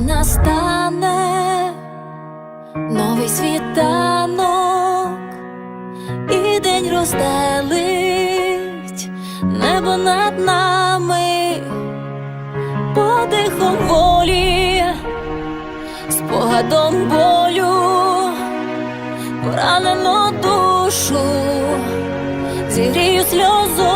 настане новий світанок, і день розстелить небо над нами, подихом волі, спогадом болю, поранено душу, зігрію сльозою.